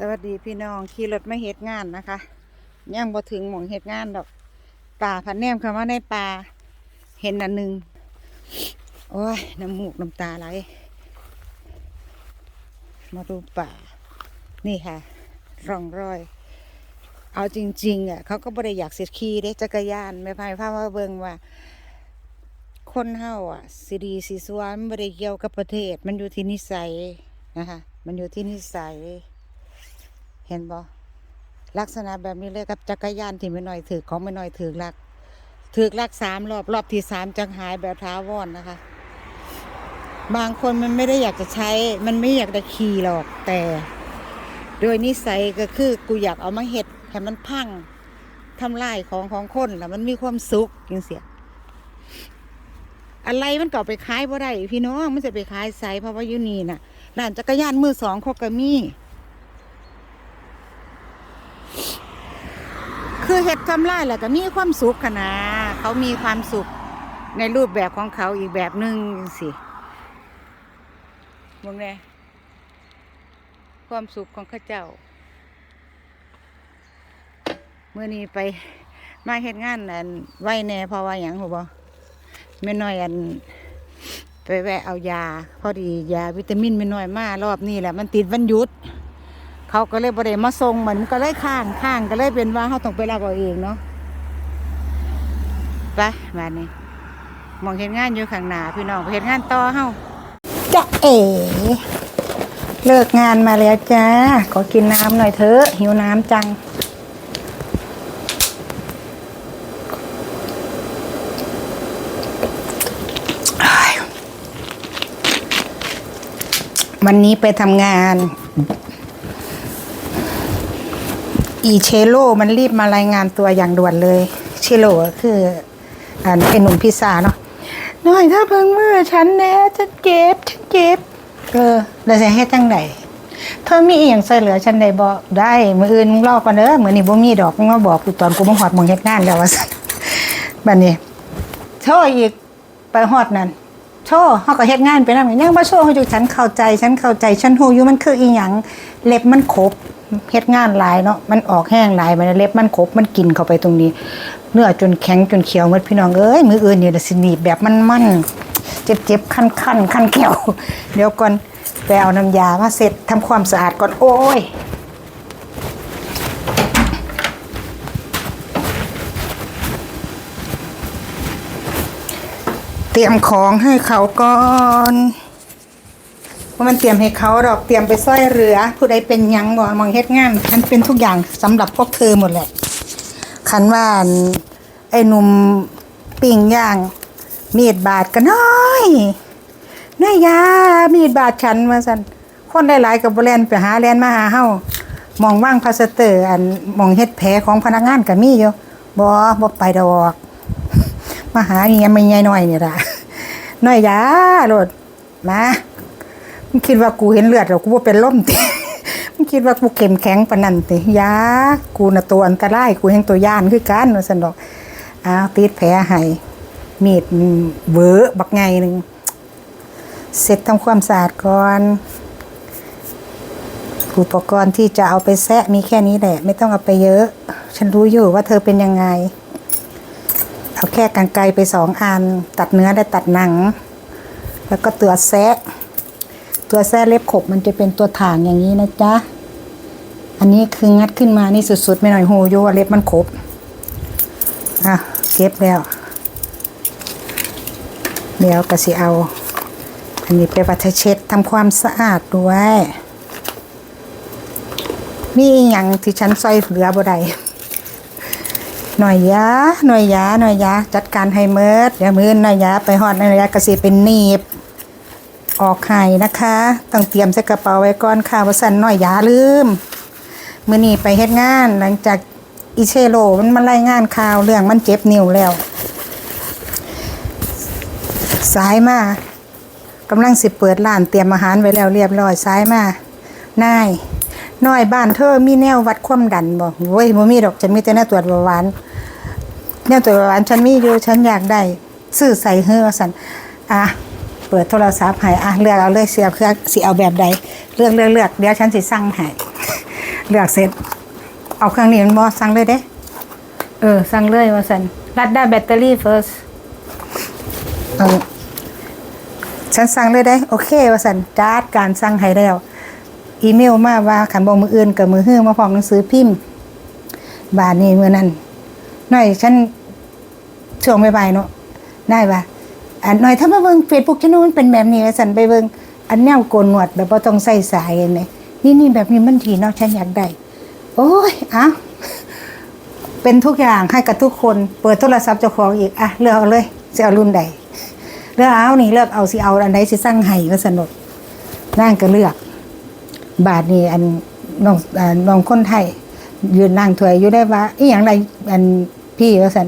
สวัสดีพี่น้องขี่รถไม่เฮ็ดงานนะคะยังบ่ถึงหม่องเฮ็ดงานดอกป่าพันแนมคำว่าในป่าเห็นอันหนึ่งโอ้ยน้ำมูกน้ำตาไหลมาดูป่า นี่ค่ะ ร่องรอย เอาจริงๆอะเขาก็บ่ได้อยากเสียขี่เด้จักรยานไม่พายพามาเบิ่งว่า คนเฮาอะสิดีสิสวยมันบ่ได้เกี่ยวกับประเทศ มันอยู่ที่นิสัยนะคะ มันอยู่ที่นิสัย เห็นบ่ลักษณะแบบนี้เลยกับจักรยานที่ไม่น้อยถือของไม่น้อยถือลักถือลักสามรอบรอบที่สามจังหายแบบท้าวอนนะคะ บางคนมันไม่ได้อยากจะใช้ มันไม่อยากจะขี่หรอกแต่ โดยนิสัยก็คือกูอยากเอามาเห็ดให้มันพังทำลายของของคนแล้วมันมีความสุขจังเสียอะไรมันก็เอาไปขายบ่ได้พี่น้องมันจะไปขายไสเพราะว่าอยู่นี่น่ะร้านจักรยานมือสองเขาก็มี คือเห็ดทำลายแหละก็มีความสุขขนาเขามีความสุขในรูปแบบของเขาอีกแบบหนึ่งสิมึงไงความสุขของข้าเจ้า เมื่อนี้ไปมาเฮ็ดงานอันไหวแน่เพราะว่าอย่างหัวบ่ไม่น้อยอันไปแวะเอายา พอดียาวิตามินไม่น้อยมารอบนี้แหละมันติดวันหยุด เขาก็เลยบริมาส่งเหมือนก็เลยข้างข้างก็เลยเป็นว่าเขาต้องไปรับเอาเองเนาะไปมาเนี่ยมองเห็นงานอยู่ข้างหน้าพี่น้องเห็นงานต่อเฮาจะเอ๋เลิกงานมาแล้วจ้าขอกินน้ำหน่อยเถอะหิวน้ำจังวันนี้ไปทำงาน อีเชโลมันรีบมารายงานตัวอย่างด่วนเลย เชโลก็คืออันเป็นหนุ่มพิซ่าเนาะหน่อยถ้าเพิ่งเมื่อฉันแน่ฉันเจ็บฉันเจ็บเออแล้วจะให้จังไหนเธอมีอหย่างใส่เหลือฉันได้บอกได้มืออื่นมึงรอก่อนเด้อมือนี้บ่มีดอกมึงมาบอกกูตอนกูมาหอดมองเฮ็ดงานแล้วว่าซั่นบัดนี้โชว์อีกไปฮอดนั่นโชว์เฮาก็เฮ็ดงานไปนำยังบ่โชว์เฮาอยู่ฉันเข้าใจฉันเข้าใจฉันฮู้อยู่มันคืออีหยังเล็บมันขบ เฮ็ดงานหลายเนาะมันออกแห้งหลายมันเล็บมันขบมันกินเข้าไปตรงนี้ เนื้อจนแข็งจนเขียวหมดพี่น้องเอ้ยมืออื่นเนี่ล่ะสิหนีบแบบมันมันเจ็บๆคันๆคันแก้วเดี๋ยวก่อนไปเอาน้ำยามาเสร็จทำความสะอาดก่อนโอ้ยเตรียมของให้เขาก่อน ว่ามันเตรียมให้เขาดอกเตรียมไปสร้อยเรือ ผู้ใดเป็นยังบ่มองเฮ็ดงานฉันเป็นทุกอย่างสำหรับพวกเธอหมดแหละขันว่านไอ้หนุ่มปิ้งย่างมีดบาดก็น้อยน้อยยามีดบาดฉันมาสันคนหลายๆกับบ่แลนไปหาแลนมาหาเฮามองว่างพลาสเตอร์อันมองเฮ็ดแผลของพนักงานก็มีอยู่บ่บ่ไปดอกมาหาเงี้ยไม่ใหญ่หน่อยนี่ล่ะน้อยยาโลดมา มึงคิดว่ากูเห็นเลือดหรอกูว่าเป็นล่มติมึงคิดว่ากูเข้มแข็งปนันติยากูน่ะตัวอันตรายกูยังตัวย่านคือกันว่าซั่นดอกอ้าวติดแผลให้มีดเวอบักไงหนึ่งเสร็จทำความสะอาดก่อนอุปกรณ์ที่จะเอาไปแซะมีแค่นี้แหละ ไม่ต้องเอาไปเยอะ ฉันรู้อยู่ว่าเธอเป็นยังไง เอาแค่กันไกลไปสองอัน ตัดเนื้อและตัดหนัง แล้วก็ตัวแซะ ตัวแซะเล็บขบมันจะเป็นตัวถ่างอย่างนี้นะจ๊ะ อันนี้คืองัดขึ้นมานี่สุดๆไม่หน่อยโหโยเล็บมันขบ อะเก็บแล้ว เดี๋ยวก็สิเอา อันนี้ไปวัดเช็ดทำความสะอาดด้วย มีอย่างที่ฉันซอยเหลือบ่ได้หน่อยยาหน่อยยาหน่อยยาจัดการให้เมิดเดี๋ยวมือหน่อยยาไปหอดหน่อยยากระสีเป็นหนีบ ออกไข่นะคะ ต้องเตรียมใส่กระเป๋าไว้ก่อนค่ะว่าสันหน่อยอย่าลืมมื่อนี้ไปเฮ็ดงานหลังจากอีเชโลมันมารายงานข่าวเรื่องมันเจ็บนิ้วแล้ว สายมากำลังสิเปิดร้านเตรียมอาหารไว้แล้วเรียบร้อยสายมานายน้อยบ้านเธอมีแนววัดความดันบ่เว้ยบ่มีดอกฉันมีแต่แนวตรวจเบาหวานแนวตรวจเบาหวานฉันมีอยู่ฉันอยากได้ซื้อใส่เฮือสันอะ เปิดโทรศัพท์ให้อะเลือกเอาเลยเสียเครื่องสิเอาแบบใดเลือกเลือกเลือกเดี๋ยวฉันสิสั่งให้เลือกเสร็จ เอาเครื่องนี้มันบอสั่งเลยเด้เออสั่งเลยว่าสันรัดได้แบตเตอรี่ first ฉันสั่งเลยได้ โอเค ว่าสันจัดการสั่งให้แล้ว อีเมลมาว่าขันบอกมืออื่นกับมือฮื้อมาพร้อมหนังสือพิมพ์ บาทนี้เมื่อนั้นน้อยฉันช่วงบ่ายๆเนาะได้ปะ อันหน่อยถ้ามาเบิ่งเฟซบุ๊กฉันนู้นเป็นแบบนี้สันไปเบิ่งอันแนวโกนหนวดแบบว่าต้องใส่สายเห็นไหมนี่นี่แบบนี้มันทีเนาะฉันอยากได้ โอ้ยอ้าเป็นทุกอย่างให้กับทุกคนเปิดโทรศัพท์เจ้าของอีกอะเลือกเอาเลยจะเอารุ่นใดเลือกเอานี่เลือกเอาสิเอาอันใดสิสั่งให้ก็สนุกนั่งก็เลือก บาทนี่อันน้องอ่าน้องคนไทยยืนนั่งถวยอยู่ได้ว่าอีหยังไรอันพี่ว่าสัน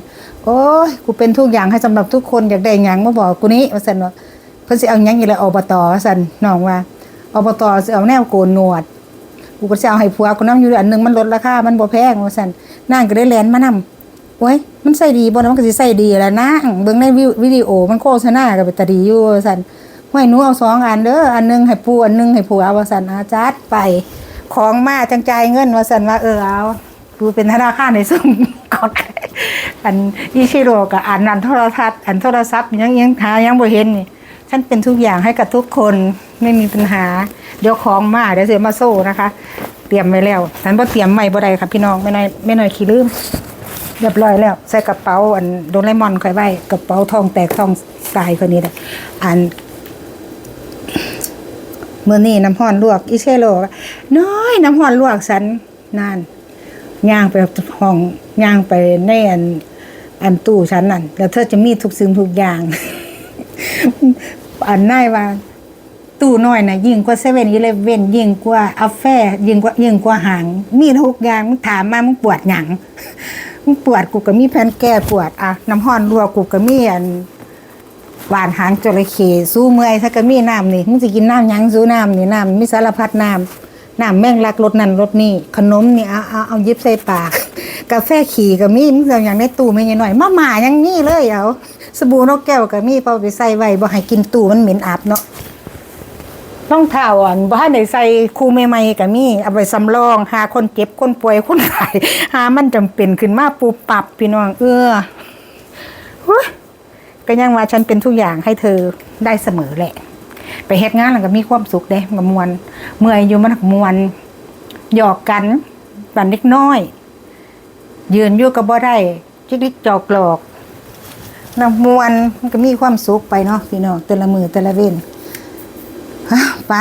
โอ้ยกูเป็นทุกอย่างให้สำหรับทุกคนอยากได้หยังมาบอกกูนี้ว่าสันว่าเพิ่นสิเอาหยังอยู่แล้วอบตว่าสันน้องว่าอบตสิเอาแนวโกนหนวดกูก็จะเอาให้ผัวกูน้ำอยู่อันหนึงมันลดราคามันบ่แพงว่าซั่นนางก็ได้แลนมานํโอ้ยมันใส่ดีบ่นะมันก็สิใส่ดีแหล้วนางเบิ่งในวิดีโอมันโฆษณาก็เป็นตาดีอยู่ว่าซั่นห้วยหนูเอาสองอันเด้ออันหนึงให้ปู่อันหนึงให้ผัวว่าซั่นอาจัดไปของมาจังใจเงินว่าซั่นว่าเออเอากูเป็นธนาคารในซึ่งกด อันอีชิโร่ก็อ่านนันโทรทัศน์อันโทรศัพท์ยังยังหายังบ่เห็นนี่ฉันเป็นทุกอย่างให้กับทุกคนไม่มีปัญหา เดี๋ยวของมาเดี๋ยวเสียมาโซ่นะคะ เตรียมไว้แล้วฉันบ่เตรียมใหม่บ่ได้ค่ะพี่น้องไม่น้อยไม่น้อยขี้ลืมเรียบร้อยแล้ว ใส่กระเป๋าอันโดเรมอนค่อยไว้กระเป๋าทองแตกทองสายคนนี้แหละอันเมื่อนี้น้ำห้อนลวกอีเชโลน้อยน้ำห้อนลวกฉันนาน ย่างไปห้องย่างไปในอันอันตู้ฉันนั่นแล้วเธอจะมีทุกสิ่งทุกอย่าง อันน่ายว่า ตู้น้อยนะยิ่งกว่าเซเว่นอีเลฟเว่นยิ่งกว่าอาแฟยิ่งกว่ายิ่งกว่าหาง มีทุกอย่างมึงถามมามึงปวดหยังมึงปวดกูก็มีแผ่นแก้ปวดอะน้ำห้อนรัวกูก็มีอันหวานหางจระเข้สู้เมื่อยถ้าก็มีน้ำนี่มึงจะกินน้ำยังสู้น้ำนี่น้ำมีสารพัดน้ำ น้ำแม่งลักรสนั่นรสนี่ขนมนี่เอาเอาเอายิบใส่ปาก กาแฟขี่ก็มีมึงเอาอย่างในตู้ไม่หน่อยมาหมายังนี่เลยเอาสบู่นกแก้วก็มีพอไปใส่ไว้บ่ให้กินตู้มันเหม็นอับเนาะรองเท้าอ่อนบ้านไหนใส่คู่ใหม่ๆก็มีเอาไปสำรองหาคนเจ็บคนป่วยคนไข้หามันจำเป็นขึ้นมาปูปรับพี่น้องเออเฮ้ยก็ยังว่าฉันเป็นทุกอย่างให้เธอได้เสมอแหละ ไปเฮ็ดงานแล้วก็มีความสุขเด้มามวนเมื่อยอยู่มันมวนหยอกกันบันเล็กน้อย ยืนอยู่ก็บ่ได้จิกลิกจอกหลอกนำมวนมันก็มีความสุขไปเนาะพี่น้องแต่ละมือแต่ละเว้นไป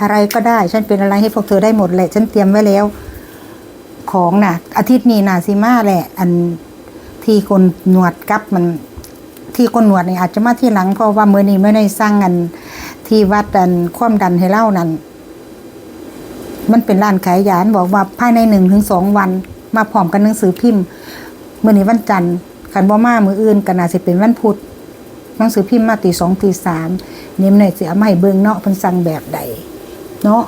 อะไรก็ได้ ฉันเป็นอะไรให้พวกเธอได้หมดแหละ ฉันเตรียมไว้แล้ว ของน่ะ อาทิตย์นี้น่ะสิมาแหละ อันที่คนหนวดกับมัน ที่คนหนวดเนี่ยอาจจะมาที่หลังเพราะว่ามือนี้ไม่ได้สร้างอัน ที่วัดดันความดันให้เล่านั้น มันเป็นร้านขายยานบอกว่าภายในหนึ่งถึงสองวัน มาพร้อมกันหนังสือพิมพ์เมื่อนี้วันจันทร์ขันบ่มามืออื่นก็น่าจะเป็นวันพุธหนังสือพิมพ์มาตีสองตีสามเนี่ยมันไหนสิเอามาให้เบิ่งเนาะเป็นสั่งแบบใด เนาะ